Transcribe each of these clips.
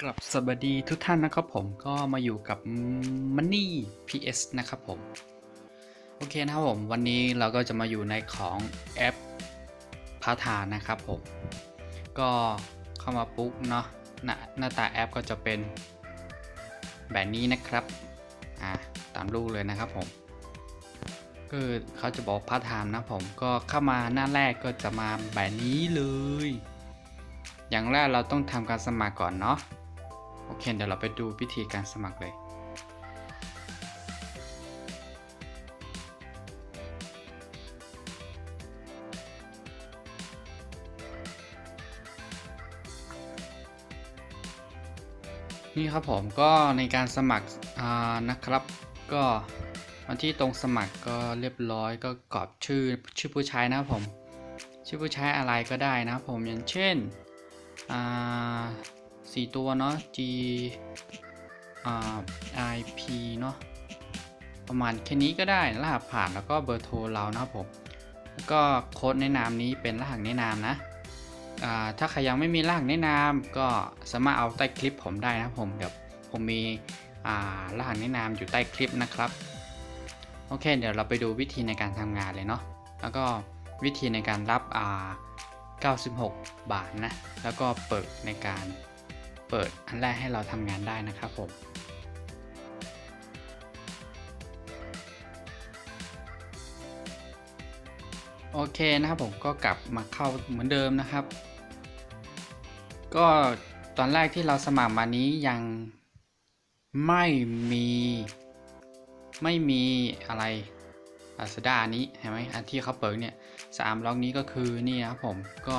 กลับสวัสดีทุกท่านนะครับผมก็มาอยู่กับ Money PS นะครับผม โอเคนะครับผม วันนี้เราก็จะมาอยู่ในของแอปพาทานนะครับผม ก็เข้ามาปุ๊บเนาะหน้าหน้าตาแอปก็จะเป็นแบบนี้นะครับอ่าตามรูปเลยนะครับผมคือเขาจะบอกพาทานนะผมก็เข้ามาหน้าแรกก็จะมาแบบนี้เลยอย่างแรกเราต้องทำการสมัครก่อนเนาะ โอเค เดี๋ยวเราไปดูวิธีการสมัครเลย นี่ครับผมก็ในการสมัครนะครับ ก็วันที่ตรงสมัครก็เรียบร้อยก็กรอกชื่อชื่อผู้ใช้นะครับผม ชื่อผู้ใช้อะไรก็ได้นะครับผมอย่างเช่นอ่า สี่ตัวเนาะ G IP เนาะประมาณแค่นี้ก็ได้รหัสผ่านแล้วก็เบอร์โทรเรานะครับผมแล้วก็โค้ดแนะนำนี้เป็นรหัสแนะนำนะถ้าใครยังไม่มีรหัสแนะนำก็สามารถเอาใต้คลิปผมได้นะผมเดี๋ยวผมมีรหัสแนะนำอยู่ใต้คลิปนะครับโอเคเดี๋ยวเราไปดูวิธีในการทำงานเลยเนาะแล้วก็วิธีในการรับอ่า96 บาทนะแล้วก็เปิดในการ เปิดอันแรกให้เราทำงานได้นะครับผมโอเคนะครับผมก็กลับมาเข้าเหมือนเดิมนะครับ ก็ตอนแรกที่เราสมัครมานี้ยังไม่มีไม่มีอะไรลาซาด้านี้เห็นไหมอันที่เขาเปิดเนี่ยสามล็อกนี้ก็คือนี่นะครับผมก็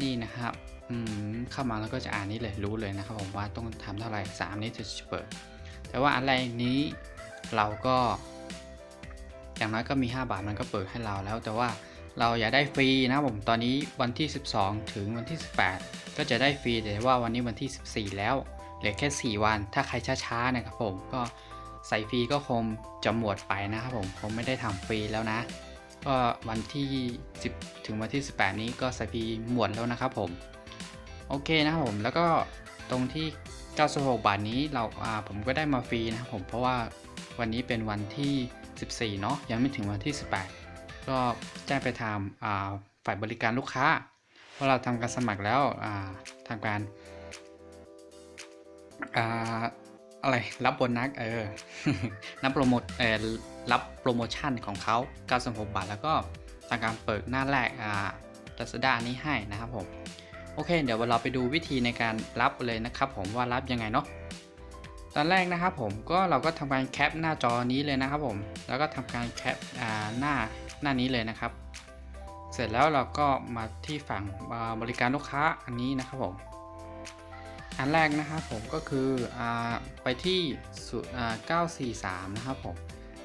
นี่นะครับ เข้ามาแล้วก็จะอ่านนี้เลยรู้เลยนะครับผมว่าต้องทำเท่าไหร่สามนี้จะเปิด แต่ว่าอะไรนี้เราก็ อย่างน้อยก็มี 5 บาทมันก็เปิดให้เราแล้ว แต่ว่าเราอยากได้ฟรีนะผมตอนนี้วันที่ 12 ถึงวันที่ 18 ก็จะได้ฟรีแต่ว่าวันนี้วันที่ 14 แล้วเหลือแค่ 4 วัน ถ้าใครช้าๆนะครับผมก็ใส่ฟรีก็คงจะหมดไปนะครับผมคงไม่ได้ทำฟรีแล้วนะ ก็วันที่ 10 ถึงวันที่ 18 นี้ก็ใส่ฟรีหมดแล้วนะครับผม โอเคนะครับผมแล้วก็ตรงที่ 96 บาทนี้เราผมก็ได้มาฟรีนะครับผมเพราะว่าวันนี้เป็นวันที่ 14 เนาะยังไม่ถึงวันที่ 18 ก็แจ้งไปทางอ่าฝ่ายบริการลูกค้าว่าเราทำการสมัครแล้วอ่าทำการอ่าอะไรรับโบนัสเออรับโปรโมทเออรับโปรโมชั่นของเขา96 บาท แล้วก็ทางการเปิดหน้าแรกอ่า Lazada นี้ให้นะครับผม โอเค เดี๋ยวเราไปดูวิธีในการรับเลยนะครับ ผมว่ารับยังไงเนาะตอนแรกนะครับผมก็เราก็ทำการแคปหน้าจอนี้เลยนะครับผมแล้วก็ทำการแคปหน้าหน้านี้เลยนะครับ เสร็จแล้วเราก็มาที่ฝั่งบริการลูกค้าอันนี้นะครับผมอันแรกนะครับผมก็คืออไปที่943 นะครับผม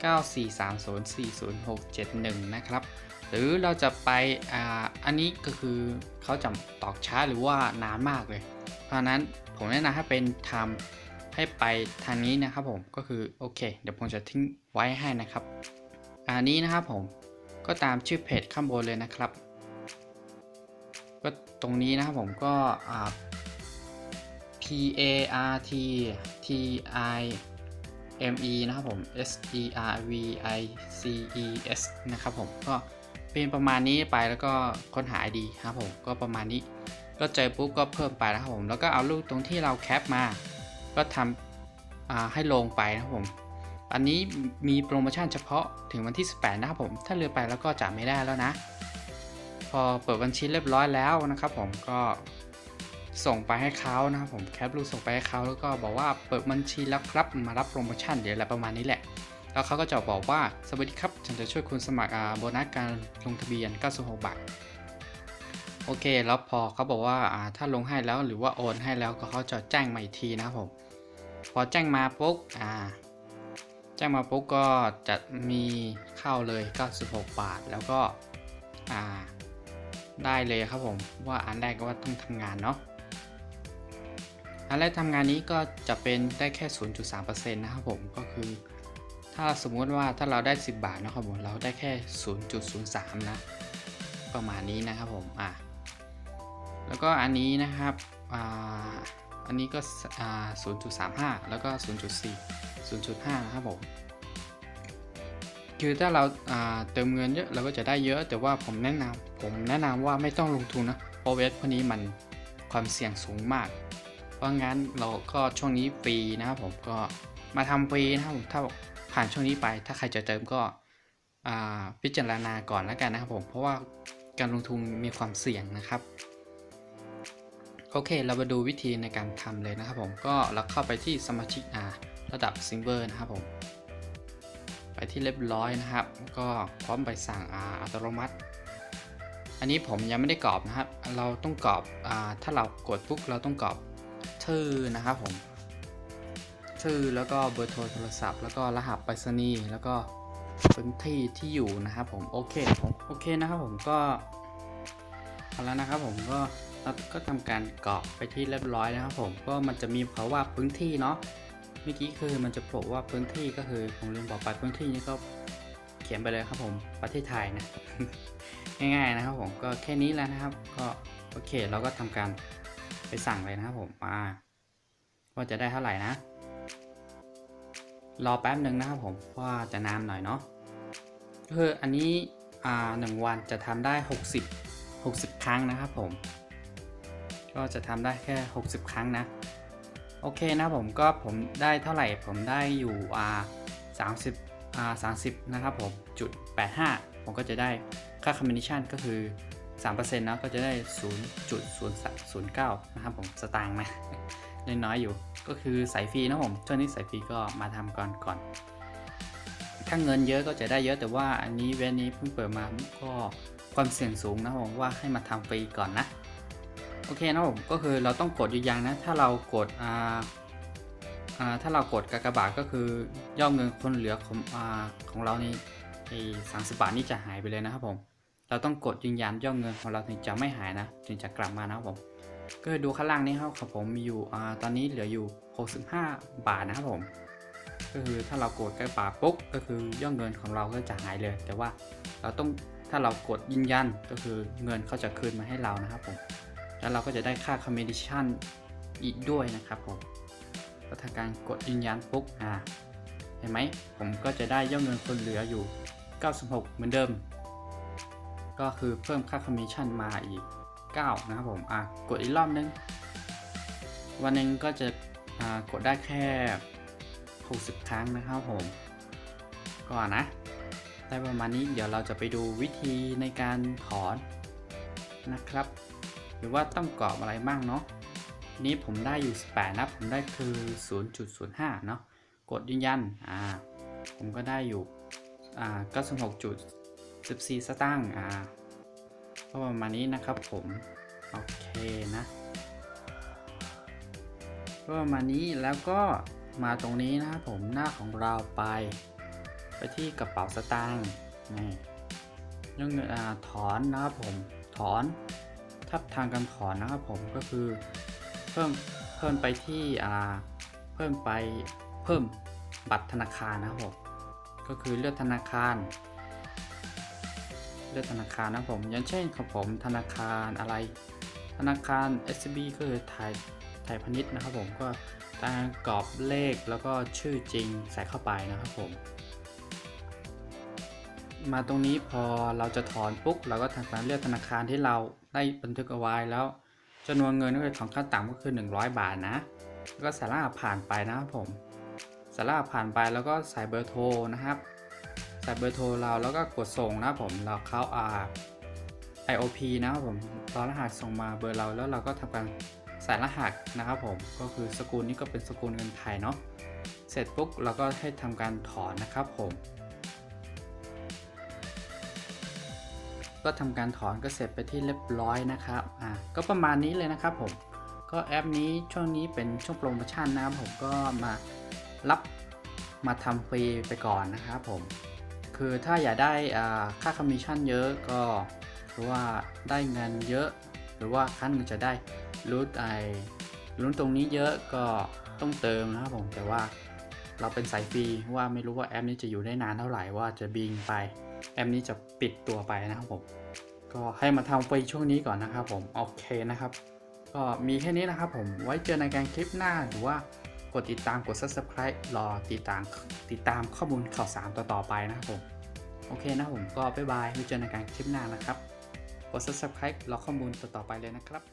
943040671 นะครับ หรือเราจะไปอ่าอันนี้ก็คือเขาจะตอกช้าหรือว่านานมากเลย เพราะนั้นผมแนะนำให้เป็นทำให้ไปทางนี้นะครับผมก็คือโอเค เดี๋ยวผมจะทิ้งไว้ให้นะครับ อันนี้นะครับผมก็ตามชื่อเพจข้างบนเลยนะครับ ก็ตรงนี้นะครับผมก็ P A R T T I M E นะครับผม S E R V I C E S นะครับผมก็ เป็นประมาณนี้ไปแล้วก็ค้นหา ID ครับผมก็ประมาณนี้ก็เจอปุ๊บก็เพิ่มไปนะครับผมแล้วก็เอารูปตรงที่เราแคปมา ก็ทำให้ลงไปนะครับผมอันนี้มีโปรโมชั่นเฉพาะถึงวันที่ 18 นะครับผม ถ้าเลือไปแล้วก็จะไม่ได้แล้วนะ พอเปิดบัญชีเรียบร้อยแล้วนะครับผมก็ส่งไปให้เขานะครับผมแคปรูปส่งไปให้เขาแล้วก็บอกว่าเปิดบัญชีแล้วครับมารับโปรโมชั่นเดี๋ยวอะไรประมาณนี้แหละ แล้วเขาก็จะบอกว่าสวัสดีครับ ฉันจะช่วยคุณสมัครอ่าโบนัสการลงทะเบียน 96 บาท โอเค แล้วพอเขาบอกว่าถ้าลงให้แล้วหรือว่าโอนให้แล้วก็เขาจะแจ้งมาอีกทีนะครับผม พอแจ้งมาปุ๊บแจ้งมาปุ๊บก็จะมีเข้าเลย 96 บาท แล้วก็ได้เลยครับผมว่าอันแรกก็ว่าต้องทำงานเนาะอันแรกทำงานนี้ก็จะเป็นได้แค่ 0.3%นะครับผมก็คือ ถ้าสมมติว่าถ้าเราได้ 10 บาทนะครับผมเราได้แค่ 0.03 นะ ประมาณนี้นะครับผมอะแล้วก็อันนี้นะครับอ่าอันนี้ก็อ่า0.35 แล้วก็ 0.4 0.5 นะครับผมคือถ้าเราอ่าเติมเงินเยอะเราก็จะได้เยอะแต่ว่าผมแนะนำผมแนะนำว่าไม่ต้องลงทุนนะเพราะเวทพวกนี้มันความเสี่ยงสูงมาก เพราะงั้นเราก็ช่วงนี้ฟรีนะครับผมก็มาทำฟรีนะครับผมถ้า ผ่านช่วงนี้ไป ถ้าใครจะเติมก็พิจารณาก่อนแล้วกันนะครับผมเพราะว่าการลงทุนมีความเสี่ยงนะครับโอเค เรามาดูวิธีในการทำเลยนะครับผมก็เราเข้าไปที่สมาชิกอ่าระดับซิงเวอร์นะครับผมไปที่เรียบร้อยนะครับ ก็พร้อมใบสั่งอาอัตโนมัติ อันนี้ผมยังไม่ได้กรอบนะครับ เราต้องกรอบอถ้าเรากดปุ๊บเราต้องกรอบชื่อนะครับผม ชื่อแล้วก็เบอร์โทรโทรศัพท์ แล้วก็รหัสไปรษณีย์แล้วก็พื้นที่ที่อยู่นะครับผมโอเคผมโอเคนะครับผมก็เอาแล้วนะครับผมก็เราก็ทำการกรอกไปที่เรียบร้อยนะครับผมก็มันจะมีเขาว่าพื้นที่เนาะเมื่อกี้คือมันจะบอกว่าพื้นที่ก็คือผมลืมบอกไปพื้นที่นี้ก็เขียนไปเลยครับผมประเทศไทยนะง่ายๆนะครับผมก็แค่นี้แล้วนะครับ ก็โอเคเราก็ทำการไปสั่งเลยนะครับผมมาว่าจะได้เท่าไหร่นะ รอแป๊บหนึ่งนะครับผมเพราะว่าจะนานหน่อยเนาะคืออันนี้อ่าหนึ่งวันจะทำได้ 60 60 ครั้งนะครับผม ก็จะทำได้แค่ 60 ครั้งนะ โอเคนะผมก็ผมได้เท่าไหร่ผมได้อยู่อ่า30อ่า30 นะครับผมจุด85 ผมก็จะได้ค่าคอมมิชชั่นก็คือ3%นะก็จะได้ 0.009 นะครับผมสตางค์นะ น้อยๆอยู่ ก็คือสายฟรีนะผมช่วงนี้สายฟรีก็มาทำก่อนก่อน ถ้าเงินเยอะก็จะได้เยอะแต่ว่าอันนี้เว้นนี้เพิ่งเปิดมาก็ความเสี่ยงสูงนะผมว่าให้มาทำฟรีก่อนนะโอเคนะผมก็คือเราต้องกดยืนยันนะ ถ้าเรากดอ่าถ้าเรากดกากบาทก็คือยอดเงินคนเหลือของอของเรานี่ไอ้สามสิบบาทนี่จะหายไปเลยนะครับผม เราต้องกดยืนยันยอดเงินของเราถึงจะไม่หายนะ ถึงจะกลับมานะครับผม ก็ดูข้างล่างนี้ครับของผมมีอยู่อ่าตอนนี้เหลืออยู่ 65 บาทนะครับผม ก็คือถ้าเรากดกระปาปุ๊บก็คือยอดเงินของเราก็จะหายเลย แต่ว่าเราต้องถ้าเรากดยืนยันก็คือเงินเขาจะคืนมาให้เรานะครับผม แล้วเราก็จะได้ค่าคอมมิชชั่นอีกด้วยนะครับผมก็ทำการกดยืนยันปุ๊บอ่าเห็นไหมผมก็จะได้ยอดเงินคนเหลืออยู่ 96 เหมือนเดิม ก็คือเพิ่มค่าคอมมิชชั่นมาอีก 9 นะครับผม อะ กดอีกรอบนึง วันหนึ่งก็จะกดได้แค่ 60 ครั้งนะครับผม ก่อนนะ ได้ประมาณนี้ เดี๋ยวเราจะไปดูวิธีในการถอนนะครับ หรือว่าต้องกรอบอะไรบ้างเนาะ นี้ผมได้อยู่ 18 นะ ผมได้คือ 0.05 เนาะ กดยืนยัน อ่า ผมก็ได้อยู่ อ่า 96.14 สตางค์ อ่า ก็ประมาณนี้นะครับผมโอเคนะก็ประมาณนี้แล้วก็มาตรงนี้นะครับผมหน้าของเราไป ไปที่กระเป๋าสตางค์นี่เรื่องเอ่าถอนนะครับผมถอนทับทางการถอนนะครับผมก็คือเพิ่มเพิ่มไปที่อ่าเพิ่มไปเพิ่มบัตรธนาคารนะครับผมก็คือเลือกธนาคาร เลือกธนาคารนะผม อย่างเช่นของผมธนาคารอะไร ธนาคาร SCB ก็คือไทยไทยพาณิชย์นะครับผมก็ตามกรอบเลขแล้วก็ชื่อจริงใส่เข้าไปนะครับผม มาตรงนี้พอเราจะถอนปุ๊บเราก็ทำการเลือกธนาคารที่เราได้บันทึกเอาไว้แล้วจำนวนเงินก็คือของขั้นต่ำก็คือ 100 บาทนะ แล้วก็สารหัสผ่านไปนะครับผมสารหัสผ่านไปแล้วก็ใส่เบอร์โทรนะครับ ส่เบอร์โทรเราแล้วก็กดส่งนะผมเราเข้า R IOP นะครับผมตอนรหัสส่งมาเบอร์เราแล้วเราก็ทำการใส่รหัสนะครับผมก็คือสกุลนี้ก็เป็นสกุลเงินไทยเนาะเสร็จปุ๊บเราก็ให้ทำการถอนนะครับผม ก็ทำการถอนก็เสร็จไปที่เรียบร้อยนะครับอ่าก็ประมาณนี้เลยนะครับผมก็แอปนี้ช่วงนี้เป็นช่วงโปรโมชั่นนะครับผมก็มารับมาทำฟรีไปก่อนนะครับผม คือถ้าอยากได้ค่าคอมมิชชั่นเยอะก็หรือว่าได้เงินเยอะ หรือว่าขั้นจะได้รู้ไอลุ้ตรงนี้เยอะก็ต้องเติมนะครับผมแต่ว่าเราเป็นสายฟรีว่าไม่รู้ว่าแอปนี้จะอยู่ได้นานเท่าไหร่ว่าจะบิงไปแอปนี้จะปิดตัวไปนะครับผมก็ให้มาทำฟรีช่วงนี้ก่อนนะครับผมโอเคนะครับ ก็มีแค่นี้นะครับผมไว้เจอในการคลิปหน้าหรือว่า กดติดตามกด subscribe รอติดตามติดตามข้อมูลข่าวสารต่อๆไปนะครับผม โอเคนะครับผมก็บ๊ายบายไว้เจอในการคลิปหน้านะครับ กด subscribe รอข้อมูลต่อๆไปเลยนะครับ